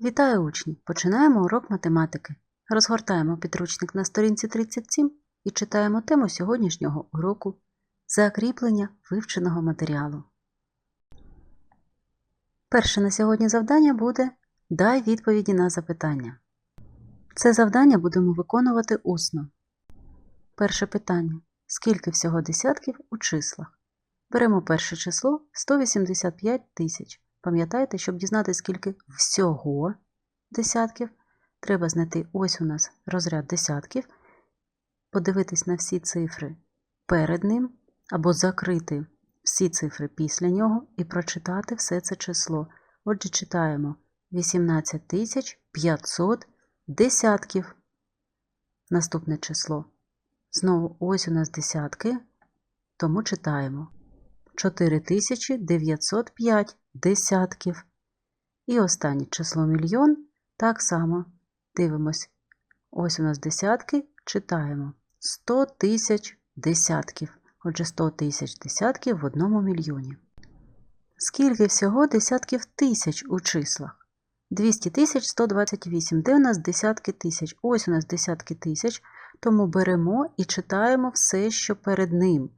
Вітаю учні! Починаємо урок математики. Розгортаємо підручник на сторінці 37 і читаємо тему сьогоднішнього уроку Закріплення вивченого матеріалу. Перше на сьогодні завдання буде Дай відповіді на запитання. Це завдання будемо виконувати усно. Перше питання. Скільки всього десятків у числах? Беремо перше число 185 тисяч. Пам'ятаєте, щоб дізнатися, скільки всього десятків, треба знайти ось у нас розряд десятків, подивитись на всі цифри перед ним, або закрити всі цифри після нього і прочитати все це число. Отже, читаємо 18 500 десятків. Наступне число. Знову ось у нас десятки, тому читаємо 4905 десятків. І останнє число мільйон так само дивимось. Ось у нас десятки, читаємо 100 тисяч десятків. Отже, 100 тисяч десятків в одному мільйоні. Скільки всього десятків тисяч у числах? 200 тисяч 128. Де у нас десятки тисяч? Ось у нас десятки тисяч, тому беремо і читаємо все, що перед ним.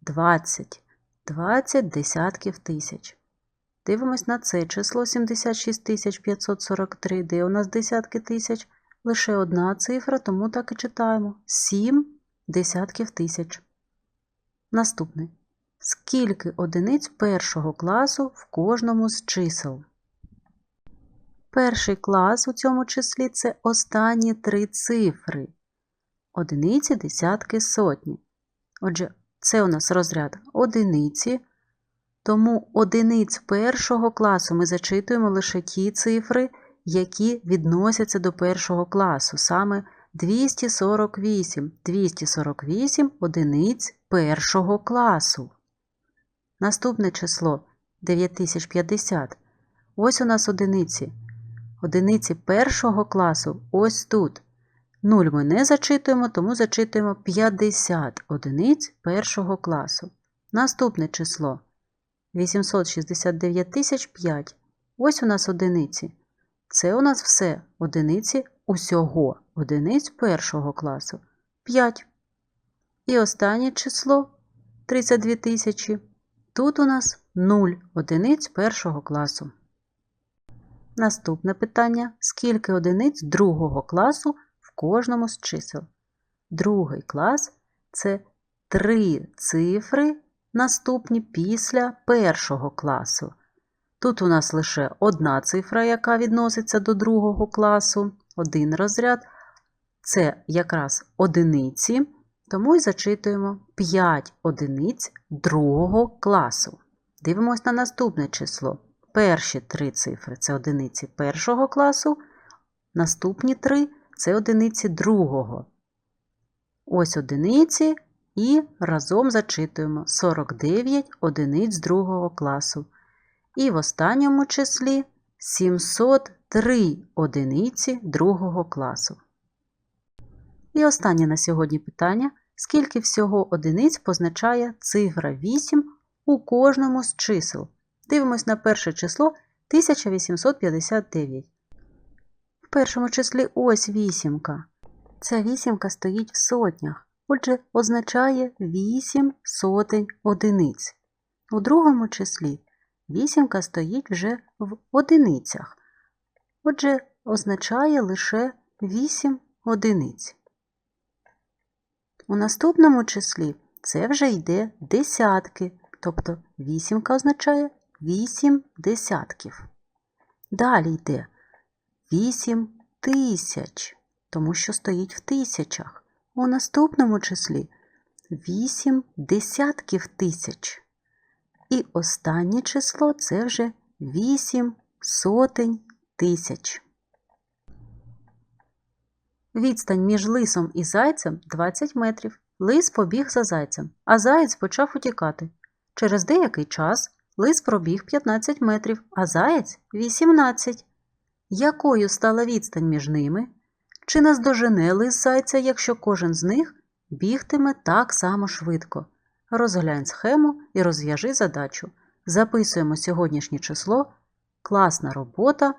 20. 20 десятків тисяч. Дивимось на це число 76 543, де у нас десятки тисяч. Лише одна цифра, тому так і читаємо. 7 десятків тисяч. Наступне. Скільки одиниць першого класу в кожному з чисел? Перший клас у цьому числі це останні три цифри. Одиниці, десятки, сотні. Отже, це у нас розряд одиниці. Тому одиниць першого класу ми зачитуємо лише ті цифри, які відносяться до першого класу, саме 248. 248 одиниць першого класу. Наступне число 9050. Ось у нас одиниці. Одиниці першого класу ось тут. 0 ми не зачитуємо, тому зачитуємо 50 одиниць першого класу. Наступне число 869 тисяч 5. Ось у нас одиниці. Це у нас все одиниці усього одиниць першого класу 5. І останнє число 32 тисячі. Тут у нас 0 одиниць першого класу. Наступне питання: скільки одиниць другого класу в кожному з чисел? Другий клас це три цифри наступні після першого класу. Тут у нас лише одна цифра, яка відноситься до другого класу, один розряд. Це якраз одиниці, тому і зачитуємо 5 одиниць другого класу. Дивимось на наступне число. Перші три цифри це одиниці першого класу, наступні три це одиниці другого. Ось одиниці і разом зачитуємо 49 одиниць другого класу. І в останньому числі 703 одиниці другого класу. І останнє на сьогодні питання: скільки всього одиниць позначає цифра 8 у кожному з чисел? Дивимось на перше число 1859. В першому числі ось вісімка. Ця вісімка стоїть в сотнях, отже, означає 8 сотень одиниць. У другому числі вісімка стоїть вже в одиницях, отже, означає лише 8 одиниць. У наступному числі це вже йде десятки, тобто вісімка означає 8 десятків. Далі йде 8 тисяч, тому що стоїть в тисячах. У наступному числі 8 десятків тисяч. І останнє число це вже 8 сотень тисяч. Відстань між лисом і зайцем 20 метрів. Лис побіг за зайцем, а заєць почав утікати. Через деякий час лис пробіг 15 метрів, а заєць 18. Якою стала відстань між ними? Чи наздожене лис зайця, якщо кожен з них бігтиме так само швидко? Розглянь схему і розв'яжи задачу. Записуємо сьогоднішнє число. Класна робота.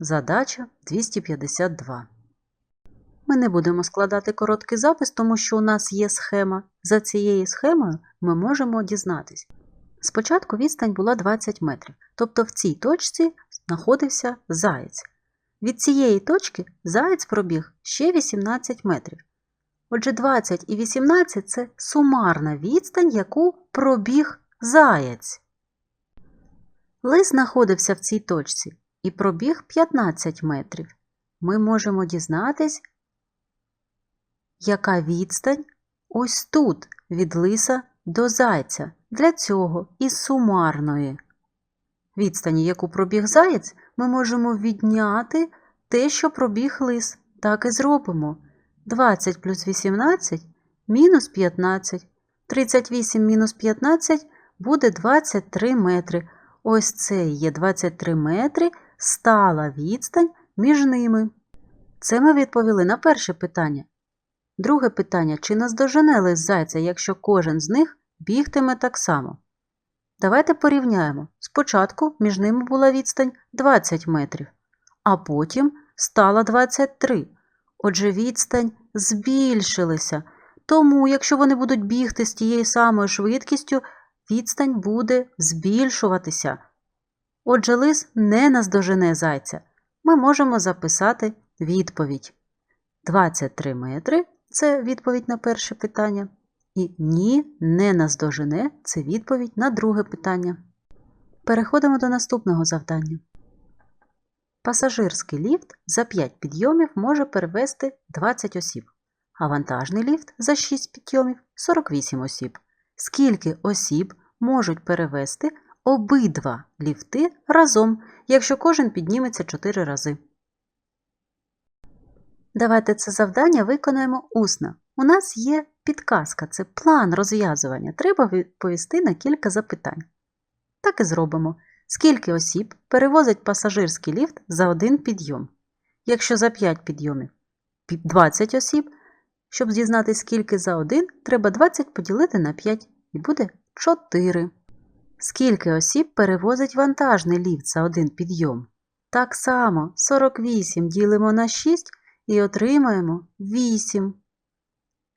Задача 252. Ми не будемо складати короткий запис, тому що у нас є схема. За цією схемою ми можемо дізнатись. Спочатку відстань була 20 метрів, тобто в цій точці знаходився заєць. Від цієї точки заєць пробіг ще 18 метрів. Отже, 20 і 18 це сумарна відстань, яку пробіг заєць. Лис знаходився в цій точці і пробіг 15 метрів. Ми можемо дізнатись, яка відстань ось тут від лиса до зайця. Для цього із сумарної відстані, яку пробіг заєць, ми можемо відняти те, що пробіг лис. Так і зробимо. 20 плюс 18 мінус 15. 38 мінус 15 буде 23 метри. Ось це є 23 метри стала відстань між ними. Це ми відповіли на перше питання. Друге питання: чи наздожене лис зайця, якщо кожен з них бігтиме так само? Давайте порівняємо. Спочатку між ними була відстань 20 метрів, а потім стала 23. Отже, відстань збільшилася. Тому, якщо вони будуть бігти з тією самою швидкістю, відстань буде збільшуватися. Отже, лис не наздожене зайця. Ми можемо записати відповідь. 23 метри це відповідь на перше питання. І ні, не наздожене це відповідь на друге питання. Переходимо до наступного завдання. Пасажирський ліфт за 5 підйомів може перевезти 20 осіб, а вантажний ліфт за 6 підйомів 48 осіб. Скільки осіб можуть перевезти обидва ліфти разом, якщо кожен підніметься 4 рази? Давайте це завдання виконаємо усно. У нас є підказка, це план розв'язування. Треба відповісти на кілька запитань. Так і зробимо. Скільки осіб перевозить пасажирський ліфт за один підйом? Якщо за 5 підйомів 20 осіб, щоб дізнатися, скільки за один, треба 20 поділити на 5 і буде 4. Скільки осіб перевозить вантажний ліфт за один підйом? Так само 48 ділимо на 6 і отримаємо 8.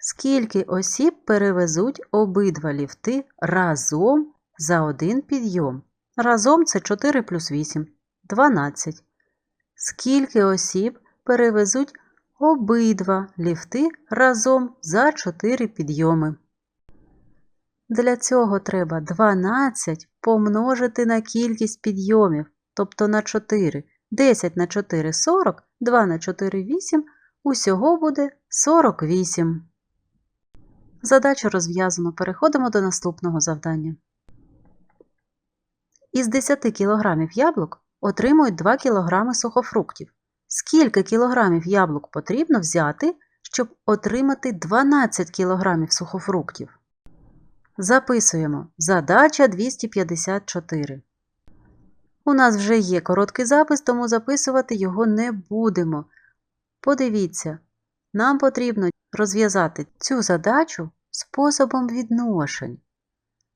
Скільки осіб перевезуть обидва ліфти разом за один підйом? Разом це 4 плюс 8 12. Скільки осіб перевезуть обидва ліфти разом за 4 підйоми? Для цього треба 12 помножити на кількість підйомів, тобто на 4. 10 на 4 – 40, 2 на 4 – 8, усього буде 48. Задачу розв'язано. Переходимо до наступного завдання. Із 10 кг яблук отримують 2 кг сухофруктів. Скільки кілограмів яблук потрібно взяти, щоб отримати 12 кг сухофруктів? Записуємо. Задача 254. У нас вже є короткий запис, тому записувати його не будемо. Подивіться, нам потрібно розв'язати цю задачу способом відношень.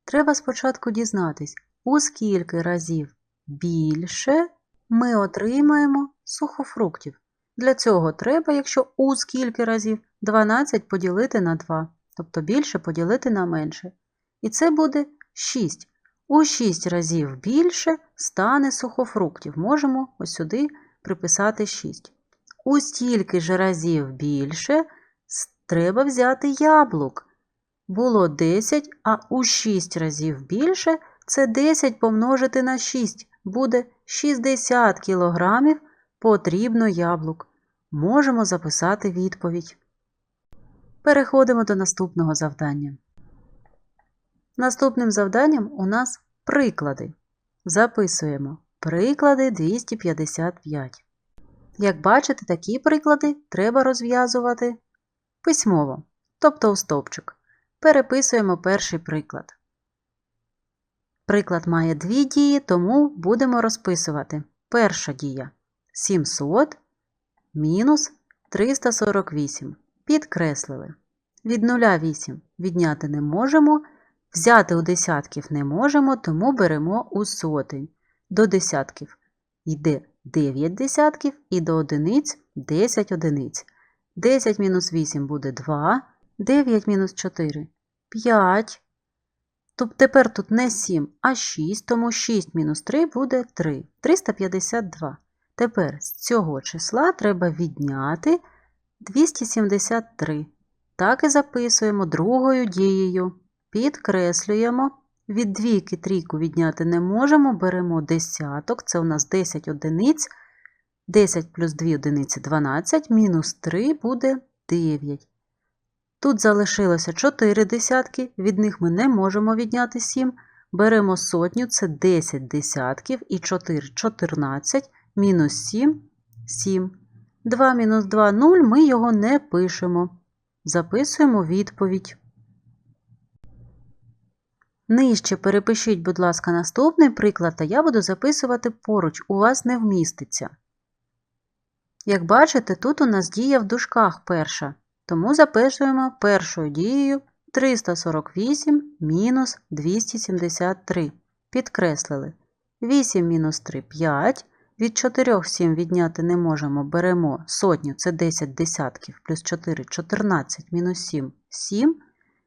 Треба спочатку дізнатись, у скільки разів більше ми отримаємо сухофруктів. Для цього треба, якщо у скільки разів 12 поділити на 2, тобто більше поділити на менше. І це буде 6. У 6 разів більше стане сухофруктів. Можемо ось сюди приписати 6. У стільки ж разів більше треба взяти яблук. Було 10, а у 6 разів більше це 10 помножити на 6. Буде 60 кілограмів потрібно яблук. Можемо записати відповідь. Переходимо до наступного завдання. Наступним завданням у нас приклади. Записуємо приклади 255. Як бачите, такі приклади треба розв'язувати письмово, тобто у стовпчик. Переписуємо перший приклад. Приклад має дві дії, тому будемо розписувати. Перша дія 700 мінус 348. Підкреслили. Від 0 8 відняти не можемо. Взяти у десятків не можемо, тому беремо у сотень. До десятків йде 9 десятків і до одиниць 10 одиниць. 10 мінус 8 буде 2, 9 мінус 4 5. Тобто тепер тут не 7, а 6, тому 6 мінус 3 буде 3. 352. Тепер з цього числа треба відняти 273. Так і записуємо другою дією. Підкреслюємо. Від двійки трійку відняти не можемо, беремо десяток, це у нас 10 одиниць. 10 плюс 2 одиниці 12, мінус 3 буде 9. Тут залишилося 4 десятки, від них ми не можемо відняти 7. Беремо сотню, це 10 десятків і 4 14, мінус 7 7. 2 мінус 2 0, ми його не пишемо. Записуємо відповідь. Нижче перепишіть, будь ласка, наступний приклад, та я буду записувати поруч, у вас не вміститься. Як бачите, тут у нас дія в дужках перша, тому записуємо першою дією 348 мінус 273. Підкреслили. 8 мінус 3 5. Від 4 7 відняти не можемо, беремо сотню, це 10 десятків, плюс 4 14 мінус 7 7.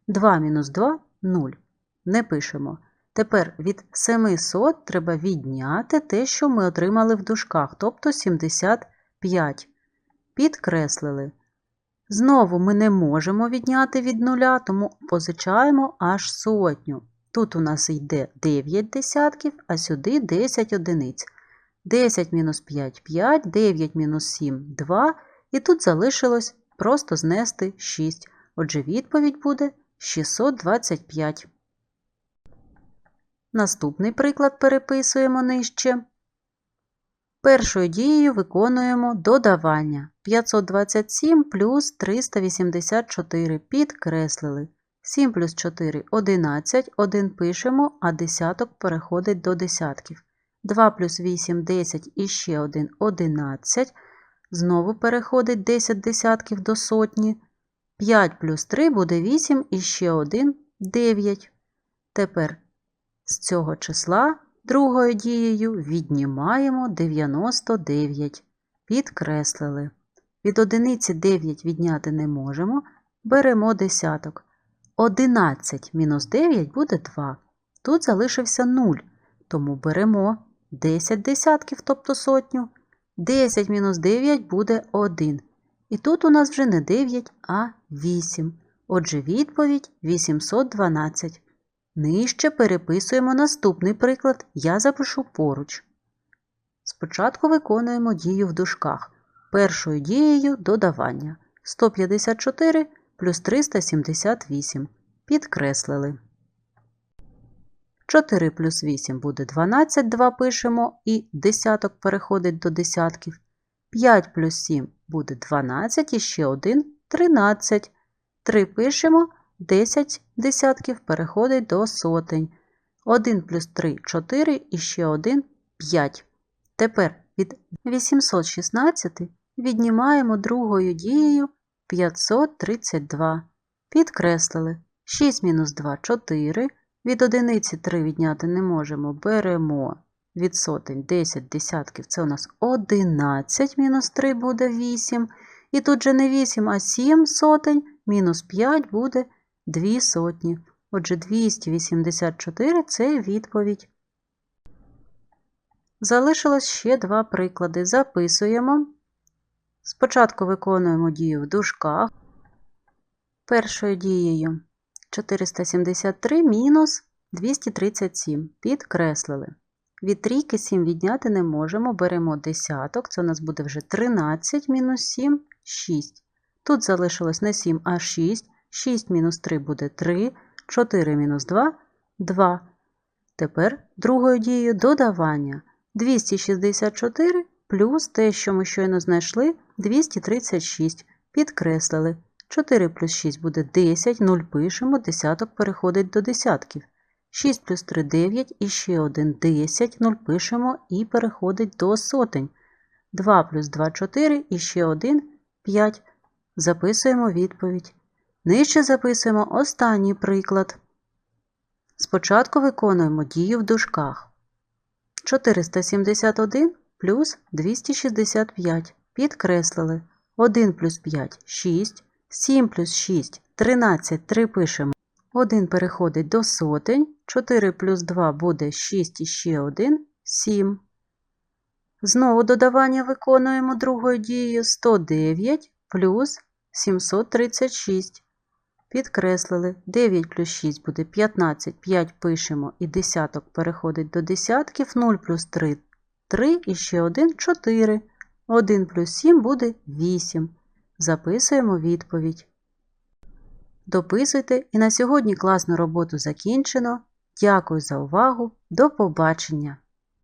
2 мінус 2 0. Не пишемо. Тепер від 700 треба відняти те, що ми отримали в дужках, тобто 75. Підкреслили. Знову ми не можемо відняти від нуля, тому позичаємо аж сотню. Тут у нас йде 9 десятків, а сюди 10 одиниць. 10 мінус 5 5, 9 мінус 7 2. І тут залишилось просто знести 6. Отже, відповідь буде 625. Наступний приклад переписуємо нижче. Першою дією виконуємо додавання 527 плюс 384 підкреслили. 7 плюс 4 11, 1 пишемо, а десяток переходить до десятків. 2 плюс 8 10 і ще 1 11. Знову переходить 10 десятків до сотні. 5 плюс 3 буде 8 і ще 1 9. Тепер з цього числа другою дією віднімаємо 99. Підкреслили. Від одиниці 9 відняти не можемо. Беремо десяток. 11 мінус 9 буде 2. Тут залишився 0, тому беремо 10 десятків, тобто сотню. 10 мінус 9 буде 1. І тут у нас вже не 9, а 8. Отже, відповідь 812. Нижче переписуємо наступний приклад, я запишу поруч. Спочатку виконуємо дію в дужках. Першою дією додавання 154 плюс 378. Підкреслили. 4 плюс 8 буде 12, 2 пишемо і десяток переходить до десятків. 5 плюс 7 буде 12 і ще 1 13. 3 пишемо. 10 десятків переходить до сотень. 1 плюс 3 4 і ще 1 5. Тепер від 816 віднімаємо другою дією 532. Підкреслили 6 мінус 2 4. Від одиниці 3 відняти не можемо. Беремо від сотень 10 десятків. Це у нас 11 мінус 3 буде 8. І тут же не 8, а 7 сотень, мінус 5 буде Дві сотні. Отже, 284 це відповідь. Залишилось ще два приклади. Записуємо. Спочатку виконуємо дію в дужках. Першою дією 473 мінус 237. Підкреслили. Від трійки 7 відняти не можемо. Беремо десяток, це у нас буде вже 13 мінус 7 6. Тут залишилось не 7, а 6. 6 мінус 3 буде 3, 4 мінус 2 2. Тепер другою дією додавання 264 плюс те, що ми щойно знайшли, 236. Підкреслили. 4 плюс 6 буде 10, 0 пишемо, десяток переходить до десятків. 6 плюс 3 9 і ще 1 10, 0 пишемо і переходить до сотень. 2 плюс 2 4 і ще 1 5. Записуємо відповідь. Нижче записуємо останній приклад. Спочатку виконуємо дію в дужках. 471 плюс 265. Підкреслили. 1 плюс 5 – 6. 7 плюс 6 – 13. 3 пишемо. 1 переходить до сотень. 4 плюс 2 буде 6 і ще 1 – 7. Знову додавання виконуємо другою дією 109 плюс 736. Підкреслили. 9 плюс 6 буде 15, 5 пишемо і десяток переходить до десятків. 0 плюс 3 – 3 і ще 1 – 4. 1 плюс 7 буде 8. Записуємо відповідь. Дописуйте і на сьогодні класну роботу закінчено. Дякую за увагу. До побачення!